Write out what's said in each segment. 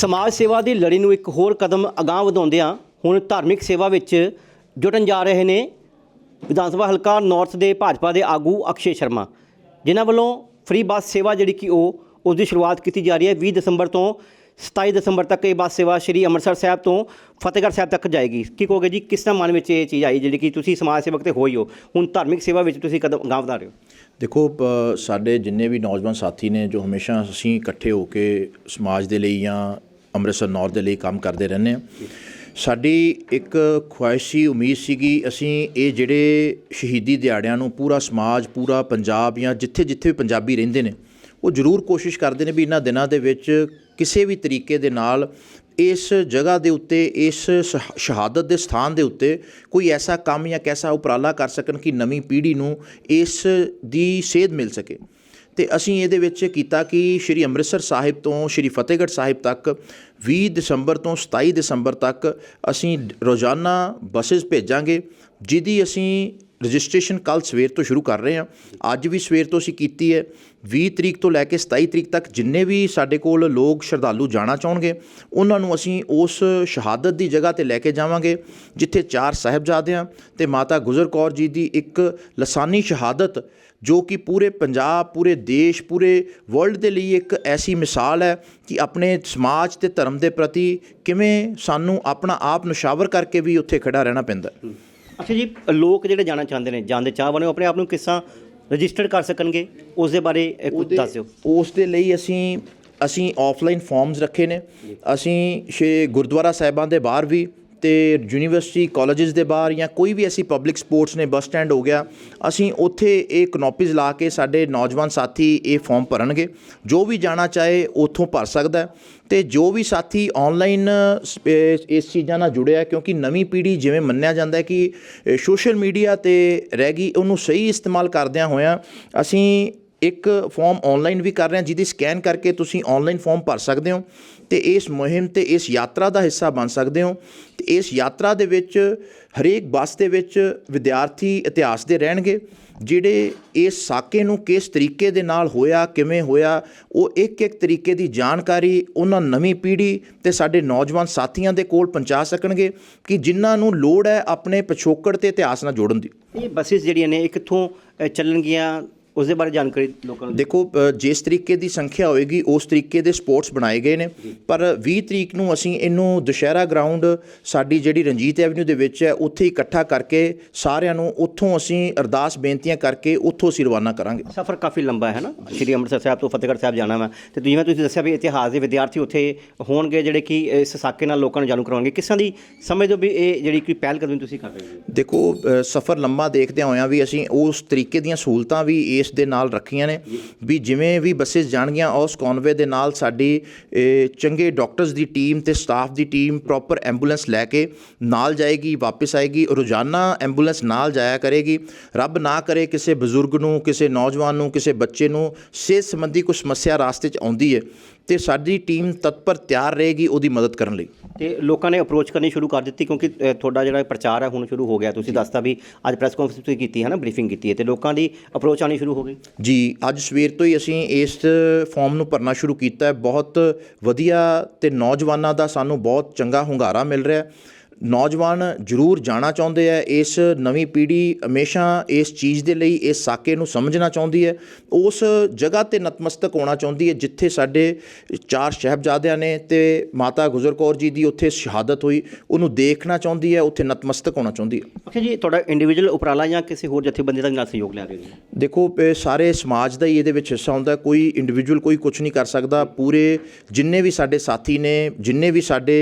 ਸਮਾਜ ਸੇਵਾ ਦੀ ਲੜੀ ਨੂੰ ਇੱਕ ਹੋਰ ਕਦਮ ਅਗਾਂਹ ਵਧਾਉਂਦਿਆਂ ਹੁਣ ਧਾਰਮਿਕ ਸੇਵਾ ਵਿੱਚ ਜੁਟਣ ਜਾ ਰਹੇ ਨੇ ਵਿਧਾਨ ਸਭਾ ਹਲਕਾ ਨਾਰਥ ਦੇ ਭਾਜਪਾ ਦੇ ਆਗੂ ਅਕਸ਼ੇ ਸ਼ਰਮਾ, ਜਿਨ੍ਹਾਂ ਵੱਲੋਂ ਫ੍ਰੀ ਬੱਸ ਸੇਵਾ ਜਿਹੜੀ ਕਿ ਉਹ, ਉਸ ਦੀ ਸ਼ੁਰੂਆਤ ਕੀਤੀ ਜਾ ਰਹੀ ਹੈ। 20 ਦਸੰਬਰ ਤੋਂ 27 ਦਸੰਬਰ ਤੱਕ ਇਹ ਬੱਸ ਸੇਵਾ ਸ਼੍ਰੀ ਅੰਮ੍ਰਿਤਸਰ ਸਾਹਿਬ ਤੋਂ ਫਤਿਹਗੜ੍ਹ ਸਾਹਿਬ ਤੱਕ ਜਾਏਗੀ। ਕੀ ਕਹੋਗੇ ਜੀ, ਕਿਸ ਤਰ੍ਹਾਂ ਮਨ ਵਿੱਚ ਇਹ ਚੀਜ਼ ਆਈ ਜਿਹੜੀ ਕਿ ਤੁਸੀਂ ਸਮਾਜ ਸੇਵਕ ਤੇ ਹੋਈ ਹੋ? ਹੁਣ ਧਾਰਮਿਕ ਸੇਵਾ ਵਿੱਚ ਤੁਸੀਂ ਕਦਮ ਅਗਾਂਹ ਵਧਾ ਰਹੇ ਹੋ। ਦੇਖੋ ਪ- ਸਾਡੇ ਜਿੰਨੇ ਵੀ ਨੌਜਵਾਨ ਸਾਥੀ ਨੇ ਜੋ ਹਮੇਸ਼ਾ ਅਸੀਂ ਇਕੱਠੇ ਹੋ ਕੇ ਸਮਾਜ ਦੇ ਲਈ ਜਾਂ ਅੰਮ੍ਰਿਤਸਰ ਨੌਰ ਦੇ ਲਈ ਕੰਮ ਕਰਦੇ ਰਹਿੰਦੇ ਹਾਂ। ਸਾਡੀ ਇੱਕ ਖੁਆਇਸ਼ ਉਮੀਦ ਸੀਗੀ, ਅਸੀਂ ਇਹ ਜਿਹੜੇ ਸ਼ਹੀਦੀ ਦਿਹਾੜਿਆਂ ਨੂੰ ਪੂਰਾ ਸਮਾਜ, ਪੂਰਾ ਪੰਜਾਬ ਜਾਂ ਜਿੱਥੇ ਜਿੱਥੇ ਵੀ ਪੰਜਾਬੀ ਰਹਿੰਦੇ ਨੇ, ਉਹ ਜ਼ਰੂਰ ਕੋਸ਼ਿਸ਼ ਕਰਦੇ ਨੇ ਵੀ ਇਹਨਾਂ ਦਿਨਾਂ ਦੇ ਵਿੱਚ ਕਿਸੇ ਵੀ ਤਰੀਕੇ ਦੇ ਨਾਲ ਇਸ ਜਗ੍ਹਾ ਦੇ ਉੱਤੇ, ਇਸ ਸ਼ਹਾਦਤ ਦੇ ਸਥਾਨ ਦੇ ਉੱਤੇ ਕੋਈ ਐਸਾ ਕੰਮ ਜਾਂ ਕੈਸਾ ਉਪਰਾਲਾ ਕਰ ਸਕਣ ਕਿ ਨਵੀਂ ਪੀੜ੍ਹੀ ਨੂੰ ਇਸ ਦੀ ਸੇਧ ਮਿਲ ਸਕੇ। ਤੇ ਅਸੀਂ ਇਹਦੇ ਵਿੱਚ ਕੀਤਾ ਕਿ ਸ਼੍ਰੀ ਅੰਮ੍ਰਿਤਸਰ ਸਾਹਿਬ ਤੋਂ ਸ਼੍ਰੀ ਫਤਿਹਗੜ੍ਹ ਸਾਹਿਬ ਤੱਕ 20 ਦਸੰਬਰ ਤੋਂ 27 ਦਸੰਬਰ ਤੱਕ ਅਸੀਂ ਰੋਜ਼ਾਨਾ ਬੱਸਸ ਭੇਜਾਂਗੇ, ਜਿਹਦੀ ਅਸੀਂ ਰਜਿਸਟ੍ਰੇਸ਼ਨ ਕੱਲ ਸਵੇਰ ਤੋਂ ਸ਼ੁਰੂ ਕਰ ਰਹੇ ਹਾਂ। ਅੱਜ ਵੀ ਸਵੇਰ ਤੋਂ ਅਸੀਂ ਕੀਤੀ ਹੈ। 20 ਤਰੀਕ ਤੋਂ ਲੈ ਕੇ 27 ਤਰੀਕ ਤੱਕ ਜਿੰਨੇ ਵੀ ਸਾਡੇ ਕੋਲ ਲੋਕ ਸ਼ਰਧਾਲੂ ਜਾਣਾ ਚਾਹਣਗੇ, ਉਹਨਾਂ ਨੂੰ ਅਸੀਂ ਉਸ ਸ਼ਹਾਦਤ ਦੀ ਜਗ੍ਹਾ ਤੇ ਲੈ ਕੇ ਜਾਵਾਂਗੇ, ਜਿੱਥੇ ਚਾਰ ਸਾਹਿਬਜ਼ਾਦਿਆਂ ਤੇ ਮਾਤਾ ਗੁਜਰ ਕੌਰ ਜੀ ਦੀ ਇੱਕ ਲਸਾਨੀ ਸ਼ਹਾਦਤ, ਜੋ ਕਿ ਪੂਰੇ ਪੰਜਾਬ, ਪੂਰੇ ਦੇਸ਼, ਪੂਰੇ ਵਰਲਡ ਦੇ ਲਈ ਇੱਕ ਐਸੀ ਮਿਸਾਲ ਹੈ ਕਿ ਆਪਣੇ ਸਮਾਜ ਤੇ ਧਰਮ ਦੇ ਪ੍ਰਤੀ ਕਿਵੇਂ ਸਾਨੂੰ ਆਪਣਾ ਆਪ ਨੁਸ਼ਾਵਰ ਕਰਕੇ ਵੀ ਉੱਥੇ ਖੜਾ ਰਹਿਣਾ ਪੈਂਦਾ ਹੈ। ਅੱਛਾ ਜੀ ਲੋਕ ਜਿਹੜੇ ਜਾਣਾ ਚਾਹੁੰਦੇ ਨੇ ਜਾਣ ਦੇ ਚਾਹ ਬਣੇ ਆਪਣੇ ਆਪ ਨੂੰ ਕਿਸ ਰਜਿਸਟਰ ਕਰ ਸਕਣਗੇ? ਉਸ ਦੇ ਬਾਰੇ ਕੁਝ ਦੱਸ ਦਿਓ। ਉਸ ਦੇ ਲਈ ਅਸੀਂ ਅਸੀਂ ਆਫਲਾਈਨ ਫਾਰਮਸ ਰੱਖੇ ਨੇ। ਅਸੀਂ ਸ਼ੇ ਗੁਰਦੁਆਰਾ ਸਾਹਿਬਾਂ ਦੇ ਬਾਹਰ ਵੀ ਤੇ ਯੂਨੀਵਰਸਿਟੀ ਕਾਲਜਸ ਦੇ ਬਾਹਰ ਜਾਂ ਕੋਈ ਵੀ ਐਸੀ ਪਬਲਿਕ ਸਪੋਰਟਸ ਨੇ ਬੱਸ ਸਟੈਂਡ ਹੋ ਗਿਆ, ਅਸੀਂ ਉੱਥੇ ਇਹ ਕਨੋਪੀਜ਼ ਲਾ ਕੇ ਸਾਡੇ ਨੌਜਵਾਨ ਸਾਥੀ ਇਹ ਫਾਰਮ ਭਰਨਗੇ। ਜੋ ਵੀ ਜਾਣਾ ਚਾਹੇ ਉੱਥੋਂ ਭਰ ਸਕਦਾ ਹੈ ਤੇ ਜੋ ਵੀ ਸਾਥੀ ਆਨਲਾਈਨ ਇਸ ਚੀਜ਼ਾਂ ਨਾਲ ਜੁੜਿਆ ਕਿਉਂਕਿ ਨਵੀਂ ਪੀੜ੍ਹੀ ਜਿਵੇਂ ਮੰਨਿਆ ਜਾਂਦਾ ਹੈ ਕਿ ਸੋਸ਼ਲ ਮੀਡੀਆ ਤੇ ਰਹਿ ਗਈ, ਉਹਨੂੰ ਸਹੀ ਇਸਤੇਮਾਲ ਕਰਦਿਆਂ ਹੋਇਆਂ ਅਸੀਂ ਇੱਕ ਫਾਰਮ ਆਨਲਾਈਨ ਵੀ ਕਰ ਰਹੇ ਹਾਂ, ਜਿਹਦੀ ਸਕੈਨ ਕਰਕੇ ਤੁਸੀਂ ਆਨਲਾਈਨ ਫਾਰਮ ਭਰ ਸਕਦੇ ਹੋ ਤੇ ਇਸ ਮੁਹਿੰਮ ਤੇ ਇਸ ਯਾਤਰਾ ਦਾ ਹਿੱਸਾ ਬਣ ਸਕਦੇ ਹੋ ਤੇ ਇਸ ਯਾਤਰਾ ਦੇ ਵਿੱਚ ਹਰੇਕ ਬੱਸ ਦੇ ਵਿੱਚ ਵਿਦਿਆਰਥੀ ਇਤਿਹਾਸ ਦੇ ਰਹਿਣਗੇ, ਜਿਹੜੇ ਇਸ ਸਾਕੇ ਨੂੰ ਕਿਸ ਤਰੀਕੇ ਦੇ ਨਾਲ ਹੋਇਆ, ਕਿਵੇਂ ਹੋਇਆ, ਉਹ ਇੱਕ ਇੱਕ ਤਰੀਕੇ ਦੀ ਜਾਣਕਾਰੀ ਉਹਨਾਂ ਨਵੀਂ ਪੀੜ੍ਹੀ ਤੇ ਸਾਡੇ ਨੌਜਵਾਨ ਸਾਥੀਆਂ ਦੇ ਕੋਲ ਪਹੁੰਚਾ ਸਕਣਗੇ ਕਿ ਜਿਨ੍ਹਾਂ ਨੂੰ ਲੋੜ ਹੈ ਆਪਣੇ ਪਿਛੋਕੜ ਤੇ ਇਤਿਹਾਸ ਨਾਲ ਜੋੜਨ ਦੀ। ਇਹ ਬੱਸਿਸ ਜਿਹੜੀਆਂ ਨੇ ਕਿੱਥੋਂ ਚੱਲਣਗੀਆਂ ਉਸ ਦੇ ਬਾਰੇ ਜਾਣਕਾਰੀ ਲੋਕਾਂ ਨੂੰ ਦੇਖੋ ਅ, ਜਿਸ ਤਰੀਕੇ ਦੀ ਸੰਖਿਆ ਹੋਏਗੀ ਉਸ ਤਰੀਕੇ ਦੇ ਸਪੋਰਟਸ ਬਣਾਏ ਗਏ ਨੇ। ਪਰ 20 ਤਰੀਕ ਨੂੰ ਅਸੀਂ ਇਹਨੂੰ ਦੁਸ਼ਹਿਰਾ ਗਰਾਊਂਡ ਸਾਡੀ ਜਿਹੜੀ ਰਣਜੀਤ ਐਵਨਿਊ ਦੇ ਵਿੱਚ ਹੈ ਉੱਥੇ ਇਕੱਠਾ ਕਰਕੇ ਸਾਰਿਆਂ ਨੂੰ ਉੱਥੋਂ ਅਸੀਂ ਅਰਦਾਸ ਬੇਨਤੀਆਂ ਕਰਕੇ ਉੱਥੋਂ ਅਸੀਂ ਰਵਾਨਾ ਕਰਾਂਗੇ। ਸਫ਼ਰ ਕਾਫੀ ਲੰਬਾ ਹੈ ਨਾ? ਸ਼੍ਰੀ ਅੰਮ੍ਰਿਤਸਰ ਸਾਹਿਬ ਤੋਂ ਫਤਿਹਗੜ੍ਹ ਸਾਹਿਬ ਜਾਣਾ ਵਾ। ਤੇ ਜਿਵੇਂ ਤੁਸੀਂ ਦੱਸਿਆ ਵੀ ਇਤਿਹਾਸ ਦੇ ਵਿਦਿਆਰਥੀ ਉੱਥੇ ਹੋਣਗੇ ਜਿਹੜੇ ਕਿ ਇਸ ਸਾਕੇ ਨਾਲ ਲੋਕਾਂ ਨੂੰ ਜਾਣੂ ਕਰਵਾਉਣਗੇ। ਕਿਸ ਦੀ ਸਮਝਦੇ ਹੋ ਵੀ ਇਹ ਜਿਹੜੀ ਕੋਈ ਪਹਿਲ ਕਦਮੀ ਤੁਸੀਂ ਕਰ ਰਹੇ ਹੋ? ਦੇਖੋ ਅ, ਸਫ਼ਰ ਲੰਮਾ ਦੇਖਦਿਆਂ ਹੋਇਆਂ ਵੀ ਅਸੀਂ ਉਸ ਤਰੀਕੇ ਦੀਆਂ ਸਹੂਲਤਾਂ ਵੀ ਇਸ ਦੇ ਨਾਲ ਰੱਖੀਆਂ ਨੇ। ਵੀ ਜਿਵੇਂ ਵੀ ਬੱਸਸ ਜਾਣਗੀਆਂ, ਉਸ ਕਨਵੇ ਦੇ ਨਾਲ ਸਾਡੀ ਚੰਗੇ ਡਾਕਟਰਸ ਦੀ ਟੀਮ ਤੇ ਸਟਾਫ ਦੀ ਟੀਮ ਪ੍ਰੋਪਰ ਐਂਬੂਲੈਂਸ ਲੈ ਕੇ ਨਾਲ ਜਾਏਗੀ, ਵਾਪਸ ਆਏਗੀ, ਰੋਜ਼ਾਨਾ ਐਂਬੂਲੈਂਸ ਨਾਲ ਜਾਇਆ ਕਰੇਗੀ। ਰੱਬ ਨਾ ਕਰੇ ਕਿਸੇ ਬਜ਼ੁਰਗ ਨੂੰ, ਕਿਸੇ ਨੌਜਵਾਨ ਨੂੰ, ਕਿਸੇ ਬੱਚੇ ਨੂੰ ਸਿਹਤ ਸੰਬੰਧੀ ਕੋਈ ਸਮੱਸਿਆ ਰਾਸਤੇ 'ਚ ਆਉਂਦੀ ਹੈ ਤੇ ਸਾਡੀ ਟੀਮ ਤਤਪਰ ਤਿਆਰ ਰਹੇਗੀ ਉਹਦੀ ਮਦਦ ਕਰਨ ਲਈ। ਤੇ ਲੋਕਾਂ ਨੇ ਅਪਰੋਚ ਕਰਨੀ ਸ਼ੁਰੂ ਕਰ ਦਿੱਤੀ ਕਿਉਂਕਿ ਤੁਹਾਡਾ ਜਿਹੜਾ ਪ੍ਰਚਾਰ ਹੈ ਹੁਣ ਸ਼ੁਰੂ ਹੋ ਗਿਆ। ਤੁਸੀਂ ਦੱਸਤਾ ਵੀ ਅੱਜ ਪ੍ਰੈਸ ਕਾਨਫਰੰਸ ਤੁਸੀਂ ਕੀਤੀ ਹੈ ਨਾ ਬਰੀਫਿੰਗ ਕੀਤੀ ਹੈ। ਤੇ ਲੋਕਾਂ ਦੀ ਅਪਰੋਚ ਆਣੀ ਸ਼ੁਰੂ ਹੋ ਗਈ। ਜੀ ਅੱਜ ਸਵੇਰ ਤੋਂ ਹੀ ਅਸੀਂ ਇਸ ਫਾਰਮ ਨੂੰ ਭਰਨਾ ਸ਼ੁਰੂ ਕੀਤਾ ਹੈ। ਬਹੁਤ ਵਧੀਆ ਤੇ ਨੌਜਵਾਨਾਂ ਦਾ ਸਾਨੂੰ ਬਹੁਤ ਚੰਗਾ ਹੁੰਗਾਰਾ ਮਿਲ ਰਿਹਾ ਹੈ। ਨੌਜਵਾਨ ਜ਼ਰੂਰ ਜਾਣਾ ਚਾਹੁੰਦੇ ਆ ਇਸ ਨਵੀਂ ਪੀੜ੍ਹੀ ਹਮੇਸ਼ਾ ਇਸ ਚੀਜ਼ ਦੇ ਲਈ ਇਸ ਸਾਕੇ ਨੂੰ ਸਮਝਣਾ ਚਾਹੁੰਦੀ ਹੈ। ਉਸ ਜਗ੍ਹਾ ਤੇ ਨਤਮਸਤਕ ਹੋਣਾ ਚਾਹੁੰਦੀ ਹੈ ਜਿੱਥੇ ਸਾਡੇ ਚਾਰ ਸਾਹਿਬਜ਼ਾਦਿਆਂ ਨੇ ਤੇ ਮਾਤਾ ਗੁਜਰ ਕੌਰ ਜੀ ਦੀ ਉੱਥੇ ਸ਼ਹਾਦਤ ਹੋਈ ਉਹਨੂੰ ਦੇਖਣਾ ਚਾਹੁੰਦੀ ਹੈ ਉੱਥੇ ਨਤਮਸਤਕ ਹੋਣਾ ਚਾਹੁੰਦੀ ਹੈ। ਅੱਛਾ ਜੀ ਤੁਹਾਡਾ ਇੰਡੀਵਿਜੂਅਲ ਉਪਰਾਲਾ ਜਾਂ ਕਿਸੇ ਹੋਰ ਜਥੇਬੰਦੀ ਦਾ ਨਾਲ ਸਹਿਯੋਗ ਲੈ ਰਹੇ ਹੋ ਦੇਖੋ ਸਾਰੇ ਸਮਾਜ ਦਾ ਹੀ ਇਹਦੇ ਵਿੱਚ ਹਿੱਸਾ ਹੁੰਦਾ। ਕੋਈ ਇੰਡੀਵਿਜੂਅਲ ਕੋਈ ਕੁਝ ਨਹੀਂ ਕਰ ਸਕਦਾ। ਪੂਰੇ ਜਿੰਨੇ ਵੀ ਸਾਡੇ ਸਾਥੀ ਨੇ ਜਿੰਨੇ ਵੀ ਸਾਡੇ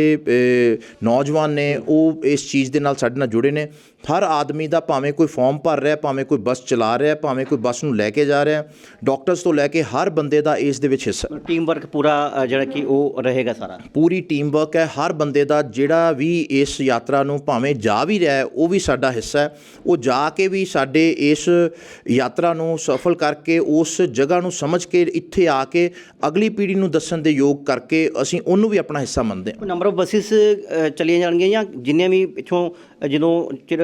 ਨੌਜਵਾਨ ਨੇ ਉਹ ਇਸ ਚੀਜ਼ ਦੇ ਨਾਲ ਸਾਡੇ ਨਾਲ ਜੁੜੇ ਨੇ। ਹਰ ਆਦਮੀ ਦਾ ਭਾਵੇਂ ਕੋਈ ਫਾਰਮ ਭਰ ਰਿਹਾ ਭਾਵੇਂ ਕੋਈ ਬੱਸ ਚਲਾ ਰਿਹਾ ਭਾਵੇਂ ਕੋਈ ਬੱਸ ਨੂੰ ਲੈ ਕੇ ਜਾ ਰਿਹਾ ਡਾਕਟਰਸ ਤੋਂ ਲੈ ਕੇ ਹਰ ਬੰਦੇ ਦਾ ਇਸ ਦੇ ਵਿੱਚ ਹਿੱਸਾ ਟੀਮ ਵਰਕ ਪੂਰਾ ਜਿਹੜਾ ਕਿ ਉਹ ਰਹੇਗਾ ਸਾਰਾ। ਪੂਰੀ ਟੀਮ ਵਰਕ ਹੈ। ਹਰ ਬੰਦੇ ਦਾ ਜਿਹੜਾ ਵੀ ਇਸ ਯਾਤਰਾ ਨੂੰ ਭਾਵੇਂ ਜਾ ਵੀ ਰਿਹਾ ਹੈ ਉਹ ਵੀ ਸਾਡਾ ਹਿੱਸਾ ਹੈ। ਉਹ ਜਾ ਕੇ ਵੀ ਸਾਡੇ ਇਸ ਯਾਤਰਾ ਨੂੰ ਸਫਲ ਕਰਕੇ ਉਸ ਜਗ੍ਹਾ ਨੂੰ ਸਮਝ ਕੇ ਇੱਥੇ ਆ ਕੇ ਅਗਲੀ ਪੀੜ੍ਹੀ ਨੂੰ ਦੱਸਣ ਦੇ ਯੋਗ ਕਰਕੇ ਅਸੀਂ ਉਹਨੂੰ ਵੀ ਆਪਣਾ ਹਿੱਸਾ ਮੰਨਦੇ ਹਾਂ। ਨੰਬਰ ਆਫ ਬੱਸਿਸ ਚਲੀਆਂ ਜਾਣਗੀਆਂ ਜਾਂ ਜਿੰਨੇ ਵੀ ਪਿੱਛੋਂ ਜਦੋਂ ਚਿਰ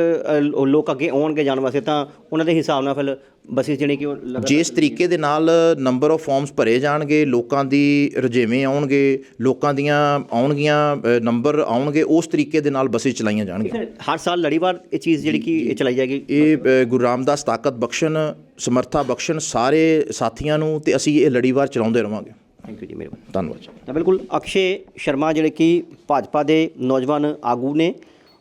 ਲੋਕ ਅੱਗੇ ਆਉਣਗੇ ਜਾਣ ਵਾਸਤੇ ਤਾਂ ਉਹਨਾਂ ਦੇ ਹਿਸਾਬ ਨਾਲ ਫਿਰ ਬੱਸਿਸ ਜਿਹੜੇ ਕਿ ਜਿਸ ਤਰੀਕੇ ਦੇ ਨਾਲ ਨੰਬਰ ਆਫ ਫਾਰਮਸ ਭਰੇ ਜਾਣਗੇ ਲੋਕਾਂ ਦੀ ਰੁਝੇਵੇਂ ਆਉਣਗੇ ਲੋਕਾਂ ਦੀਆਂ ਆਉਣਗੀਆਂ ਨੰਬਰ ਆਉਣਗੇ ਉਸ ਤਰੀਕੇ ਦੇ ਨਾਲ ਬੱਸਿਸ ਚਲਾਈਆਂ ਜਾਣਗੀਆਂ। ਹਰ ਸਾਲ ਲੜੀਵਾਰ ਇਹ ਚੀਜ਼ ਜਿਹੜੀ ਕਿ ਇਹ ਚਲਾਈ ਜਾਏਗੀ। ਇਹ ਗੁਰੂ ਰਾਮਦਾਸ ਤਾਕਤ ਬਖਸ਼ਣ ਸਮਰਥਾ ਬਖਸ਼ਣ ਸਾਰੇ ਸਾਥੀਆਂ ਨੂੰ ਤੇ ਅਸੀਂ ਇਹ ਲੜੀਵਾਰ ਚਲਾਉਂਦੇ ਰਵਾਂਗੇ। ਥੈਂਕ ਯੂ ਜੀ ਮਿਹਰਬਾਨੀ। ਧੰਨਵਾਦ ਜੀ। ਤਾਂ ਬਿਲਕੁਲ ਅਕਸ਼ੇ ਸ਼ਰਮਾ ਜਿਹੜੇ ਕਿ ਭਾਜਪਾ ਦੇ ਨੌਜਵਾਨ ਆਗੂ ਨੇ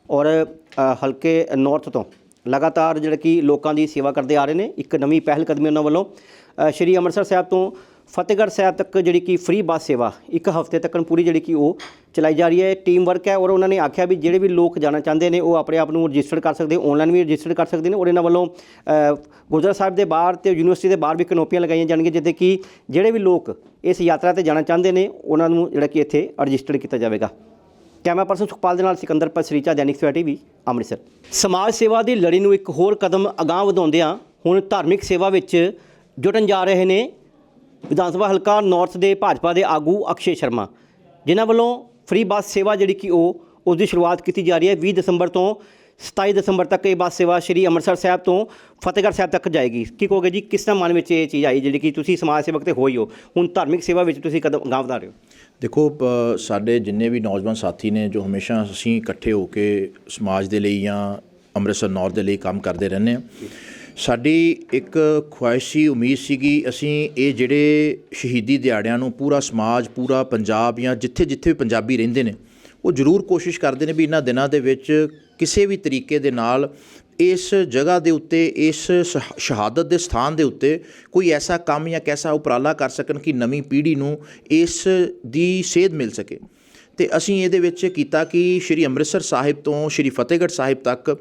ਔਰ ਅ, ਹਲਕੇ ਨਾਰਥ ਤੋਂ ਲਗਾਤਾਰ ਜਿਹੜੇ ਕਿ ਲੋਕਾਂ ਦੀ ਸੇਵਾ ਕਰਦੇ ਆ ਰਹੇ ਨੇ ਇੱਕ ਨਵੀਂ ਪਹਿਲ ਕਦਮੀ ਉਹਨਾਂ ਵੱਲੋਂ। ਅ, ਸ਼੍ਰੀ ਅੰਮ੍ਰਿਤਸਰ ਸਾਹਿਬ ਤੋਂ ਫਤਿਹਗੜ੍ਹ ਸਾਹਿਬ ਤੱਕ ਜਿਹੜੀ ਕਿ ਫ੍ਰੀ ਬੱਸ ਸੇਵਾ ਇੱਕ ਹਫ਼ਤੇ ਤੱਕ ਪੂਰੀ ਜਿਹੜੀ ਕਿ ਉਹ ਚਲਾਈ ਜਾ ਰਹੀ ਹੈ ਟੀਮ ਵਰਕ ਹੈ ਔਰ ਉਹਨਾਂ ਨੇ ਆਖਿਆ ਵੀ ਜਿਹੜੇ ਵੀ ਲੋਕ ਜਾਣਾ ਚਾਹੁੰਦੇ ਨੇ, ਉਹ ਆਪਣੇ ਆਪ ਨੂੰ ਰਜਿਸਟਰ ਕਰ ਸਕਦੇ ਆਨਲਾਈਨ ਵੀ ਰਜਿਸਟਰ ਕਰ ਸਕਦੇ ਨੇ ਔਰ ਇਹਨਾਂ ਵੱਲੋਂ ਗੁਰਦੁਆਰਾ ਸਾਹਿਬ ਦੇ ਬਾਹਰ ਤੇ ਯੂਨੀਵਰਸਿਟੀ ਦੇ ਬਾਹਰ ਵੀ ਕਨੋਪੀਆਂ ਲਗਾਈਆਂ ਜਾਣਗੀਆਂ ਜਿੱਥੇ ਕਿ ਜਿਹੜੇ ਵੀ ਲੋਕ ਇਸ ਯਾਤਰਾ ਤੇ ਜਾਣਾ ਚਾਹੁੰਦੇ ਨੇ, ਉਹਨਾਂ ਨੂੰ ਜਿਹੜਾ ਕਿ ਇੱਥੇ ਰਜਿਸਟਰ ਕੀਤਾ ਜਾਵੇਗਾ। ਕੈਮਰਾ ਪਰਸਨ ਸੁਖਪਾਲ ਦੇ ਨਾਲ ਸਿਕੰਦਰ ਪਸਰੀਚਾ ਦੈਨਿਕ ਸਵੇਰਾ ਟੀਵੀ, ਅੰਮ੍ਰਿਤਸਰ। ਸਮਾਜ ਸੇਵਾ ਦੀ ਲੜੀ ਨੂੰ ਇੱਕ ਹੋਰ ਕਦਮ ਅਗਾਂਹ ਵਧਾਉਂਦਿਆਂ ਹੁਣ ਧਾਰਮਿਕ ਸੇਵਾ ਵਿੱਚ ਜੁਟਣ ਜਾ ਰਹੇ ਨੇ ਵਿਧਾਨ ਸਭਾ ਹਲਕਾ ਨਾਰਥ ਦੇ ਭਾਜਪਾ ਦੇ ਆਗੂ ਅਕਸ਼ੇ ਸ਼ਰਮਾ, ਜਿਨ੍ਹਾਂ ਵੱਲੋਂ ਫ੍ਰੀ ਬੱਸ ਸੇਵਾ ਜਿਹੜੀ ਕਿ ਉਹ, ਉਸ ਦੀ ਸ਼ੁਰੂਆਤ ਕੀਤੀ ਜਾ ਰਹੀ ਹੈ। 20 ਦਸੰਬਰ ਤੋਂ 27 ਦਸੰਬਰ ਤੱਕ ਇਹ ਬੱਸ ਸੇਵਾ ਸ਼੍ਰੀ ਅੰਮ੍ਰਿਤਸਰ ਸਾਹਿਬ ਤੋਂ ਫਤਿਹਗੜ੍ਹ ਸਾਹਿਬ ਤੱਕ ਜਾਏਗੀ। ਕੀ ਕਹੋਗੇ ਜੀ, ਕਿਸ ਤਰ੍ਹਾਂ ਮਨ ਵਿੱਚ ਇਹ ਚੀਜ਼ ਆਈ, ਜਿਹੜੀ ਕਿ ਤੁਸੀਂ ਸਮਾਜ ਸੇਵਕ ਤੇ ਹੋਈ ਹੋ? ਹੁਣ ਧਾਰਮਿਕ ਸੇਵਾ ਵਿੱਚ ਤੁਸੀਂ ਕਦਮ ਅਗਾਂਹ ਵਧਾ ਰਹੇ ਹੋ? ਦੇਖੋ ਪ- ਸਾਡੇ ਜਿੰਨੇ ਵੀ ਨੌਜਵਾਨ ਸਾਥੀ ਨੇ, ਜੋ ਹਮੇਸ਼ਾ ਅਸੀਂ ਇਕੱਠੇ ਹੋ ਕੇ ਸਮਾਜ ਦੇ ਲਈ ਜਾਂ ਅੰਮ੍ਰਿਤਸਰ ਨੌਰਥ ਦੇ ਲਈ ਕੰਮ ਕਰਦੇ ਰਹਿੰਦੇ ਹਾਂ। ਸਾਡੀ ਇੱਕ ਖੁਆਇਸ਼ੀ, ਉਮੀਦ ਸੀਗੀ, ਅਸੀਂ ਇਹ ਜਿਹੜੇ ਸ਼ਹੀਦੀ ਦਿਹਾੜਿਆਂ ਨੂੰ ਪੂਰਾ ਸਮਾਜ, ਪੂਰਾ ਪੰਜਾਬ ਜਾਂ ਜਿੱਥੇ ਜਿੱਥੇ ਵੀ ਪੰਜਾਬੀ ਰਹਿੰਦੇ ਨੇ, ਉਹ ਜ਼ਰੂਰ ਕੋਸ਼ਿਸ਼ ਕਰਦੇ ਨੇ ਵੀ ਇਹਨਾਂ ਦਿਨਾਂ ਦੇ ਵਿੱਚ ਕਿਸੇ ਵੀ ਤਰੀਕੇ ਦੇ ਨਾਲ ਇਸ ਜਗ੍ਹਾ ਦੇ ਉੱਤੇ, ਇਸ ਸ਼ਹਾਦਤ ਦੇ ਸਥਾਨ ਦੇ ਉੱਤੇ ਕੋਈ ਐਸਾ ਕੰਮ ਜਾਂ ਕੈਸਾ ਉਪਰਾਲਾ ਕਰ ਸਕਣ ਕਿ ਨਵੀਂ ਪੀੜ੍ਹੀ ਨੂੰ ਇਸ ਦੀ ਸੇਧ ਮਿਲ ਸਕੇ। ਤੇ ਅਸੀਂ ਇਹਦੇ ਵਿੱਚ ਕੀਤਾ ਕਿ ਸ਼੍ਰੀ ਅੰਮ੍ਰਿਤਸਰ ਸਾਹਿਬ ਤੋਂ ਸ਼੍ਰੀ ਫਤਿਹਗੜ੍ਹ ਸਾਹਿਬ ਤੱਕ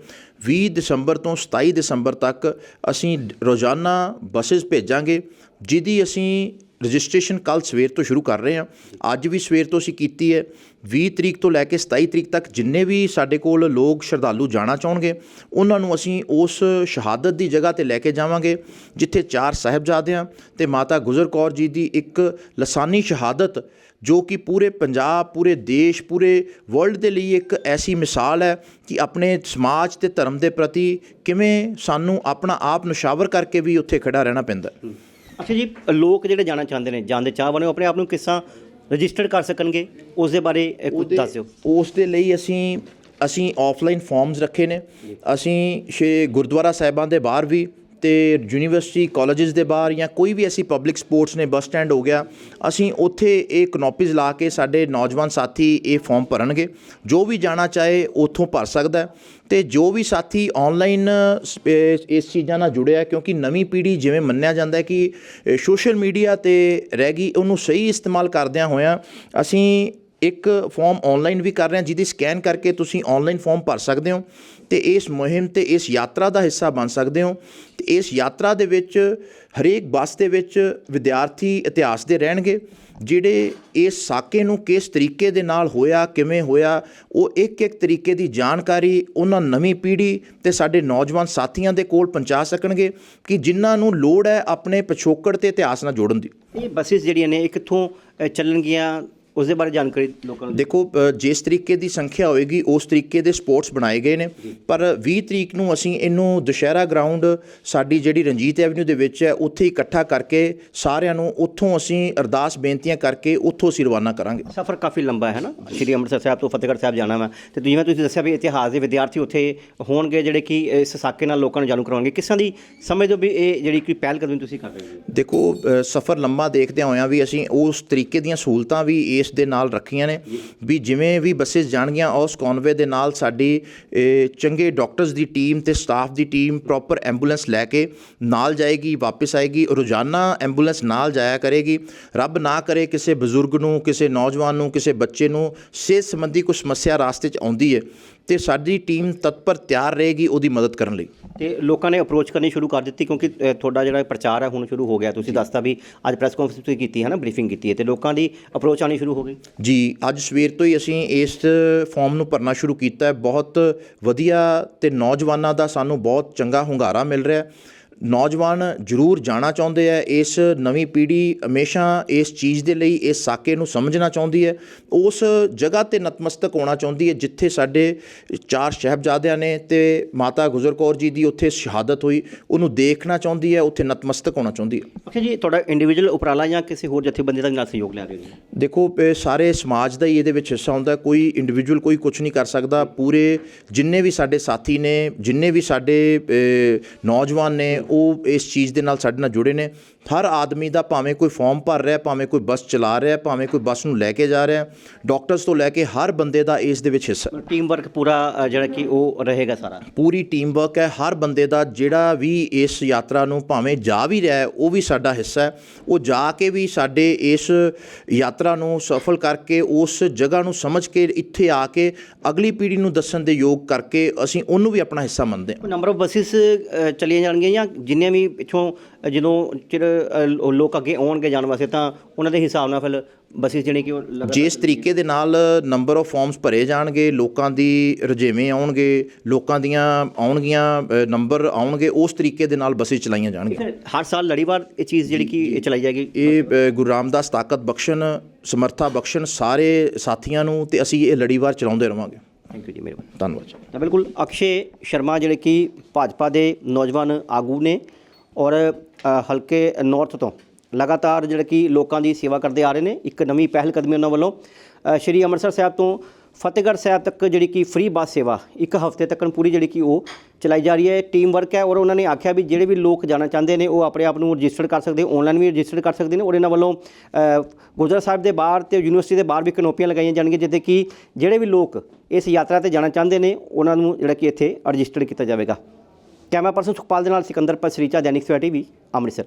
20 ਦਸੰਬਰ ਤੋਂ 27 ਦਸੰਬਰ ਤੱਕ ਅਸੀਂ ਰੋਜ਼ਾਨਾ ਬੱਸਸ ਭੇਜਾਂਗੇ, ਜਿਹਦੀ ਅਸੀਂ ਰਜਿਸਟ੍ਰੇਸ਼ਨ ਕੱਲ ਸਵੇਰ ਤੋਂ ਸ਼ੁਰੂ ਕਰ ਰਹੇ ਹਾਂ। ਅੱਜ ਵੀ ਸਵੇਰ ਤੋਂ ਅਸੀਂ ਕੀਤੀ ਹੈ। 20 ਤਰੀਕ ਤੋਂ ਲੈ ਕੇ 27 ਤਰੀਕ ਤੱਕ ਜਿੰਨੇ ਵੀ ਸਾਡੇ ਕੋਲ ਲੋਕ ਸ਼ਰਧਾਲੂ ਜਾਣਾ ਚਾਹਣਗੇ, ਉਹਨਾਂ ਨੂੰ ਅਸੀਂ ਉਸ ਸ਼ਹਾਦਤ ਦੀ ਜਗ੍ਹਾ ਤੇ ਲੈ ਕੇ ਜਾਵਾਂਗੇ, ਜਿੱਥੇ ਚਾਰ ਸਾਹਿਬਜ਼ਾਦਿਆਂ ਤੇ ਮਾਤਾ ਗੁਜਰ ਕੌਰ ਜੀ ਦੀ ਇੱਕ ਲਸਾਨੀ ਸ਼ਹਾਦਤ ਜੋ ਕਿ ਪੂਰੇ ਪੰਜਾਬ ਪੂਰੇ ਦੇਸ਼ ਪੂਰੇ ਵਰਲਡ ਦੇ ਲਈ ਇੱਕ ਐਸੀ ਮਿਸਾਲ ਹੈ ਕਿ ਆਪਣੇ ਸਮਾਜ ਤੇ ਧਰਮ ਦੇ ਪ੍ਰਤੀ ਕਿਵੇਂ ਸਾਨੂੰ ਆਪਣਾ ਆਪ ਨਸ਼ਾਵਰ ਕਰਕੇ ਵੀ ਉੱਥੇ ਖੜਾ ਰਹਿਣਾ ਪੈਂਦਾ ਅੱਛਾ ਜੀ ਲੋਕ ਜਿਹੜੇ ਜਾਣਾ ਚਾਹੁੰਦੇ ਨੇ ਜਾਂਦੇ ਚਾਹ ਬਣੇ ਆਪਣੇ ਆਪ ਨੂੰ ਕਿਸ ਰਜਿਸਟਰ ਕਰ ਸਕਣਗੇ? ਉਸ ਦੇ ਬਾਰੇ ਕੁਝ ਦੱਸ ਦਿਓ ਉਸ ਦੇ ਲਈ ਅਸੀਂ ਅਸੀਂ ਆਫਲਾਈਨ ਫਾਰਮਸ ਰੱਖੇ ਨੇ। ਅਸੀਂ ਸ਼ੇ ਗੁਰਦੁਆਰਾ ਸਾਹਿਬਾਂ ਦੇ ਬਾਹਰ ਵੀ ਤੇ ਯੂਨੀਵਰਸਿਟੀ ਕਾਲਜਸ ਦੇ ਬਾਹਰ ਜਾਂ ਕੋਈ ਵੀ ਐਸੀ ਪਬਲਿਕ ਸਪੋਰਟਸ ਨੇ ਬੱਸ ਸਟੈਂਡ ਹੋ ਗਿਆ, ਅਸੀਂ ਉੱਥੇ ਇਹ ਕਨੋਪੀਜ਼ ਲਾ ਕੇ ਸਾਡੇ ਨੌਜਵਾਨ ਸਾਥੀ ਇਹ ਫਾਰਮ ਭਰਨਗੇ। ਜੋ ਵੀ ਜਾਣਾ ਚਾਹੇ ਉੱਥੋਂ ਭਰ ਸਕਦਾ ਹੈ ਤੇ ਜੋ ਵੀ ਸਾਥੀ ਆਨਲਾਈਨ ਇਸ ਚੀਜ਼ਾਂ ਨਾਲ ਜੁੜਿਆ ਕਿਉਂਕਿ ਨਵੀਂ ਪੀੜ੍ਹੀ ਜਿਵੇਂ ਮੰਨਿਆ ਜਾਂਦਾ ਹੈ ਕਿ ਸੋਸ਼ਲ ਮੀਡੀਆ ਤੇ ਰਹਿ ਗਈ, ਉਹਨੂੰ ਸਹੀ ਇਸਤੇਮਾਲ ਕਰਦਿਆਂ ਹੋਇਆਂ ਅਸੀਂ ਇੱਕ ਫਾਰਮ ਆਨਲਾਈਨ ਵੀ ਕਰ ਰਹੇ ਹਾਂ, ਜਿਹਦੀ ਸਕੈਨ ਕਰਕੇ ਤੁਸੀਂ ਆਨਲਾਈਨ ਫਾਰਮ ਭਰ ਸਕਦੇ ਹੋ। ਤੇ ਇਸ ਮੁਹਿੰਮ ਤੇ ਇਸ ਯਾਤਰਾ ਦਾ ਹਿੱਸਾ ਬਣ ਸਕਦੇ ਹੋ। ਤੇ ਇਸ ਯਾਤਰਾ ਦੇ ਵਿੱਚ ਹਰੇਕ ਬੱਸ ਦੇ ਵਿੱਚ ਵਿਦਿਆਰਥੀ ਇਤਿਹਾਸ ਦੇ ਰਹਿਣਗੇ, ਜਿਹੜੇ ਇਸ ਸਾਕੇ ਨੂੰ ਕਿਸ ਤਰੀਕੇ ਦੇ ਨਾਲ ਹੋਇਆ, ਕਿਵੇਂ ਹੋਇਆ, ਉਹ ਇੱਕ ਇੱਕ ਤਰੀਕੇ ਦੀ ਜਾਣਕਾਰੀ ਉਹਨਾਂ ਨਵੀਂ ਪੀੜ੍ਹੀ ਤੇ ਸਾਡੇ ਨੌਜਵਾਨ ਸਾਥੀਆਂ ਦੇ ਕੋਲ ਪਹੁੰਚਾ ਸਕਣਗੇ ਕਿ ਜਿਨ੍ਹਾਂ ਨੂੰ ਲੋੜ ਹੈ ਆਪਣੇ ਪਿਛੋਕੜ ਤੇ ਇਤਿਹਾਸ ਨਾਲ ਜੋੜਨ ਦੀ। ਇਹ ਬੱਸਿਸ ਜਿਹੜੀਆਂ ਨੇ ਕਿੱਥੋਂ ਚੱਲਣਗੀਆਂ ਉਸ ਦੇ ਬਾਰੇ ਜਾਣਕਾਰੀ ਲੋਕਾਂ ਨੂੰ ਦੇਖੋ ਜਿਸ ਤਰੀਕੇ ਦੀ ਸੰਖਿਆ ਹੋਏਗੀ ਉਸ ਤਰੀਕੇ ਦੇ ਸਪੋਰਟਸ ਬਣਾਏ ਗਏ ਨੇ। ਪਰ 20 ਤਰੀਕ ਨੂੰ ਅਸੀਂ ਇਹਨੂੰ ਦੁਸ਼ਹਿਰਾ ਗਰਾਊਂਡ ਸਾਡੀ ਜਿਹੜੀ ਰਣਜੀਤ ਐਵਨਿਊ ਦੇ ਵਿੱਚ ਹੈ ਉੱਥੇ ਇਕੱਠਾ ਕਰਕੇ ਸਾਰਿਆਂ ਨੂੰ ਉੱਥੋਂ ਅਸੀਂ ਅਰਦਾਸ ਬੇਨਤੀਆਂ ਕਰਕੇ ਉੱਥੋਂ ਅਸੀਂ ਰਵਾਨਾ ਕਰਾਂਗੇ। ਸਫ਼ਰ ਕਾਫੀ ਲੰਬਾ ਹੈ ਨਾ? ਸ਼੍ਰੀ ਅੰਮ੍ਰਿਤਸਰ ਸਾਹਿਬ ਤੋਂ ਫਤਿਹਗੜ੍ਹ ਸਾਹਿਬ ਜਾਣਾ ਵਾ। ਤੇ ਜਿਵੇਂ ਤੁਸੀਂ ਦੱਸਿਆ ਵੀ ਇਤਿਹਾਸ ਦੇ ਵਿਦਿਆਰਥੀ ਉੱਥੇ ਹੋਣਗੇ ਜਿਹੜੇ ਕਿ ਇਸ ਸਾਕੇ ਨਾਲ ਲੋਕਾਂ ਨੂੰ ਜਾਣੂ ਕਰਵਾਉਣਗੇ। ਕਿਸ ਦੀ ਸਮਝਦੇ ਹੋ ਵੀ ਇਹ ਜਿਹੜੀ ਕੋਈ ਪਹਿਲ ਕਦਮੀ ਤੁਸੀਂ ਕਰ ਰਹੇ ਹੋ? ਦੇਖੋ ਸਫ਼ਰ ਲੰਮਾ ਦੇਖਦਿਆਂ ਹੋਇਆਂ ਵੀ ਅਸੀਂ ਉਸ ਤਰੀਕੇ ਦੀਆਂ ਸਹੂਲਤਾਂ ਵੀ ਇਸ ਦੇ ਨਾਲ ਰੱਖੀਆਂ ਨੇ। ਵੀ ਜਿਵੇਂ ਵੀ ਬੱਸਸ ਜਾਣਗੀਆਂ, ਉਸ ਕਨਵੇ ਦੇ ਨਾਲ ਸਾਡੀ ਚੰਗੇ ਡਾਕਟਰਸ ਦੀ ਟੀਮ ਤੇ ਸਟਾਫ ਦੀ ਟੀਮ ਪ੍ਰੋਪਰ ਐਂਬੂਲੈਂਸ ਲੈ ਕੇ ਨਾਲ ਜਾਏਗੀ, ਵਾਪਸ ਆਏਗੀ। ਰੋਜ਼ਾਨਾ ਐਂਬੂਲੈਂਸ ਨਾਲ ਜਾਇਆ ਕਰੇਗੀ। ਰੱਬ ਨਾ ਕਰੇ ਕਿਸੇ ਬਜ਼ੁਰਗ ਨੂੰ, ਕਿਸੇ ਨੌਜਵਾਨ ਨੂੰ, ਕਿਸੇ ਬੱਚੇ ਨੂੰ ਸਿਹਤ ਸੰਬੰਧੀ ਕੋਈ ਸਮੱਸਿਆ ਰਾਸਤੇ 'ਚ ਆਉਂਦੀ ਹੈ ਤੇ ਸਾਡੀ ਟੀਮ ਤਤਪਰ ਤਿਆਰ ਰਹੇਗੀ ਉਹਦੀ ਮਦਦ ਕਰਨ ਲਈ। ਤੇ ਲੋਕਾਂ ਨੇ ਅਪਰੋਚ ਕਰਨੀ ਸ਼ੁਰੂ ਕਰ ਦਿੱਤੀ ਕਿਉਂਕਿ ਅ, ਤੁਹਾਡਾ ਜਿਹੜਾ ਪ੍ਰਚਾਰ ਹੈ ਹੁਣ ਸ਼ੁਰੂ ਹੋ ਗਿਆ। ਤੁਸੀਂ ਦੱਸਤਾ ਵੀ ਅੱਜ ਪ੍ਰੈਸ ਕਾਨਫਰੰਸ ਤੁਸੀਂ ਕੀਤੀ ਹੈ ਨਾ ਬਰੀਫਿੰਗ ਕੀਤੀ ਹੈ। ਤੇ ਲੋਕਾਂ ਦੀ ਅਪਰੋਚ ਆਣੀ ਸ਼ੁਰੂ ਹੋ ਗਈ। ਜੀ ਅੱਜ ਸਵੇਰ ਤੋਂ ਹੀ ਅਸੀਂ ਇਸ ਫਾਰਮ ਨੂੰ ਭਰਨਾ ਸ਼ੁਰੂ ਕੀਤਾ ਹੈ। ਬਹੁਤ ਵਧੀਆ ਤੇ ਨੌਜਵਾਨਾਂ ਦਾ ਸਾਨੂੰ ਬਹੁਤ ਚੰਗਾ ਹੁੰਗਾਰਾ ਮਿਲ ਰਿਹਾ ਹੈ। ਨੌਜਵਾਨ ਜ਼ਰੂਰ ਜਾਣਾ ਚਾਹੁੰਦੇ ਆ ਇਸ ਨਵੀਂ ਪੀੜ੍ਹੀ ਹਮੇਸ਼ਾ ਇਸ ਚੀਜ਼ ਦੇ ਲਈ ਇਸ ਸਾਕੇ ਨੂੰ ਸਮਝਣਾ ਚਾਹੁੰਦੀ ਹੈ। ਉਸ ਜਗ੍ਹਾ ਤੇ ਨਤਮਸਤਕ ਹੋਣਾ ਚਾਹੁੰਦੀ ਹੈ ਜਿੱਥੇ ਸਾਡੇ ਚਾਰ ਸਾਹਿਬਜ਼ਾਦਿਆਂ ਨੇ ਤੇ ਮਾਤਾ ਗੁਜਰ ਕੌਰ ਜੀ ਦੀ ਉੱਥੇ ਸ਼ਹਾਦਤ ਹੋਈ ਉਹਨੂੰ ਦੇਖਣਾ ਚਾਹੁੰਦੀ ਹੈ ਉੱਥੇ ਨਤਮਸਤਕ ਹੋਣਾ ਚਾਹੁੰਦੀ ਹੈ। ਅੱਛਾ ਜੀ ਤੁਹਾਡਾ ਇੰਡੀਵਿਜੂਅਲ ਉਪਰਾਲਾ ਜਾਂ ਕਿਸੇ ਹੋਰ ਜਥੇਬੰਦੀ ਦਾ ਨਾਲ ਸਹਿਯੋਗ ਲੈ ਰਹੇ ਹੋ ਦੇਖੋ ਸਾਰੇ ਸਮਾਜ ਦਾ ਹੀ ਇਹਦੇ ਵਿੱਚ ਹਿੱਸਾ ਹੁੰਦਾ ਕੋਈ ਇੰਡੀਵਿਜੂਅਲ ਕੋਈ ਕੁਝ ਨਹੀਂ ਕਰ ਸਕਦਾ। ਪੂਰੇ ਜਿੰਨੇ ਵੀ ਸਾਡੇ ਸਾਥੀ ਨੇ ਜਿੰਨੇ ਵੀ ਸਾਡੇ ਨੌਜਵਾਨ ਨੇ ਉਹ ਇਸ ਚੀਜ਼ ਦੇ ਨਾਲ ਸਾਡੇ ਨਾਲ ਜੁੜੇ ਨੇ। ਹਰ ਆਦਮੀ ਦਾ ਭਾਵੇਂ ਕੋਈ ਫਾਰਮ ਭਰ ਰਿਹਾ ਭਾਵੇਂ ਕੋਈ ਬੱਸ ਚਲਾ ਰਿਹਾ ਭਾਵੇਂ ਕੋਈ ਬੱਸ ਨੂੰ ਲੈ ਕੇ ਜਾ ਰਿਹਾ ਡਾਕਟਰਸ ਤੋਂ ਲੈ ਕੇ ਹਰ ਬੰਦੇ ਦਾ ਇਸ ਦੇ ਵਿੱਚ ਹਿੱਸਾ ਟੀਮ ਵਰਕ ਪੂਰਾ ਅ, ਜਿਹੜਾ ਕਿ ਉਹ ਰਹੇਗਾ ਸਾਰਾ। ਪੂਰੀ ਟੀਮ ਵਰਕ ਹੈ ਹਰ ਬੰਦੇ ਦਾ ਜਿਹੜਾ ਵੀ ਇਸ ਯਾਤਰਾ ਨੂੰ ਭਾਵੇਂ ਜਾ ਵੀ ਰਿਹਾ ਹੈ ਉਹ ਵੀ ਸਾਡਾ ਹਿੱਸਾ ਹੈ। ਉਹ ਜਾ ਕੇ ਵੀ ਸਾਡੇ ਇਸ ਯਾਤਰਾ ਨੂੰ ਸਫਲ ਕਰਕੇ ਉਸ ਜਗ੍ਹਾ ਨੂੰ ਸਮਝ ਕੇ ਇੱਥੇ ਆ ਕੇ ਅਗਲੀ ਪੀੜ੍ਹੀ ਨੂੰ ਦੱਸਣ ਦੇ ਯੋਗ ਕਰਕੇ ਅਸੀਂ ਉਹਨੂੰ ਵੀ ਆਪਣਾ ਹਿੱਸਾ ਮੰਨਦੇ ਹਾਂ। ਨੰਬਰ ਆਫ ਬੱਸਿਸ ਚਲੀਆਂ ਜਾਣਗੀਆਂ ਜਾਂ ਜਿੰਨੇ ਵੀ ਪਿੱਛੋਂ ਜਦੋਂ ਚਿਰ ਲੋਕ ਅੱਗੇ ਆਉਣਗੇ ਜਾਣ ਵਾਸਤੇ ਤਾਂ ਉਹਨਾਂ ਦੇ ਹਿਸਾਬ ਨਾਲ ਫਿਰ ਬੱਸਿਸ ਜਿਹੜੇ ਕਿ ਉਹ ਜਿਸ ਤਰੀਕੇ ਦੇ ਨਾਲ ਨੰਬਰ ਆਫ ਫਾਰਮਸ ਭਰੇ ਜਾਣਗੇ ਲੋਕਾਂ ਦੀ ਰੁਝੇਵੇਂ ਆਉਣਗੇ ਲੋਕਾਂ ਦੀਆਂ ਆਉਣਗੀਆਂ ਨੰਬਰ ਆਉਣਗੇ ਉਸ ਤਰੀਕੇ ਦੇ ਨਾਲ ਬੱਸਿਸ ਚਲਾਈਆਂ ਜਾਣਗੀਆਂ। ਹਰ ਸਾਲ ਲੜੀਵਾਰ ਇਹ ਚੀਜ਼ ਜਿਹੜੀ ਕਿ ਇਹ ਚਲਾਈ ਜਾਏਗੀ। ਇਹ ਗੁਰੂ ਰਾਮਦਾਸ ਤਾਕਤ ਬਖਸ਼ਣ ਸਮਰਥਾ ਬਖਸ਼ਣ ਸਾਰੇ ਸਾਥੀਆਂ ਨੂੰ ਤੇ ਅਸੀਂ ਇਹ ਲੜੀਵਾਰ ਚਲਾਉਂਦੇ ਰਵਾਂਗੇ। ਥੈਂਕ ਯੂ ਜੀ ਮਿਹਰਬਾਨੀ। ਧੰਨਵਾਦ। ਤਾਂ ਬਿਲਕੁਲ ਅਕਸ਼ੇ ਸ਼ਰਮਾ ਜਿਹੜੇ ਕਿ ਭਾਜਪਾ ਦੇ ਨੌਜਵਾਨ ਆਗੂ ਨੇ ਔਰ ਹਲਕੇ ਨਾਰਥ ਤੋਂ ਲਗਾਤਾਰ ਜਿਹੜੇ ਕਿ ਲੋਕਾਂ ਦੀ ਸੇਵਾ ਕਰਦੇ ਆ ਰਹੇ ਨੇ, ਇੱਕ ਨਵੀਂ ਪਹਿਲ ਕਦਮੀ ਉਹਨਾਂ ਵੱਲੋਂ ਸ਼੍ਰੀ ਅੰਮ੍ਰਿਤਸਰ ਸਾਹਿਬ ਤੋਂ ਫਤਿਹਗੜ੍ਹ ਸਾਹਿਬ ਤੱਕ ਜਿਹੜੀ ਕਿ ਫ੍ਰੀ ਬੱਸ ਸੇਵਾ ਇੱਕ ਹਫ਼ਤੇ ਤੱਕ ਪੂਰੀ ਜਿਹੜੀ ਕਿ ਉਹ ਚਲਾਈ ਜਾ ਰਹੀ ਹੈ ਟੀਮ ਵਰਕ ਹੈ ਔਰ ਉਹਨਾਂ ਨੇ ਆਖਿਆ ਵੀ ਜਿਹੜੇ ਵੀ ਲੋਕ ਜਾਣਾ ਚਾਹੁੰਦੇ ਨੇ, ਉਹ ਆਪਣੇ ਆਪ ਨੂੰ ਰਜਿਸਟਰ ਕਰ ਸਕਦੇ ਆਨਲਾਈਨ ਵੀ ਰਜਿਸਟਰ ਕਰ ਸਕਦੇ ਨੇ ਔਰ ਇਹਨਾਂ ਵੱਲੋਂ ਗੁਰਦੁਆਰਾ ਸਾਹਿਬ ਦੇ ਬਾਹਰ ਤੇ ਯੂਨੀਵਰਸਿਟੀ ਦੇ ਬਾਹਰ ਵੀ ਕਨੋਪੀਆਂ ਲਗਾਈਆਂ ਜਾਣਗੀਆਂ ਜਿੱਥੇ ਕਿ ਜਿਹੜੇ ਵੀ ਲੋਕ ਇਸ ਯਾਤਰਾ ਤੇ ਜਾਣਾ ਚਾਹੁੰਦੇ ਨੇ, ਉਹਨਾਂ ਨੂੰ ਜਿਹੜਾ ਕਿ ਇੱਥੇ ਰਜਿਸਟਰ ਕੀਤਾ ਜਾਵੇਗਾ। ਕੈਮਰਾ ਪਰਸਨ ਸੁਖਪਾਲ ਦੇ ਨਾਲ ਸਿਕੰਦਰ ਪਸਰੀਚਾ ਦੈਨਿਕ ਸਵੇਰਾ ਵੀ ਅੰਮ੍ਰਿਤਸਰ।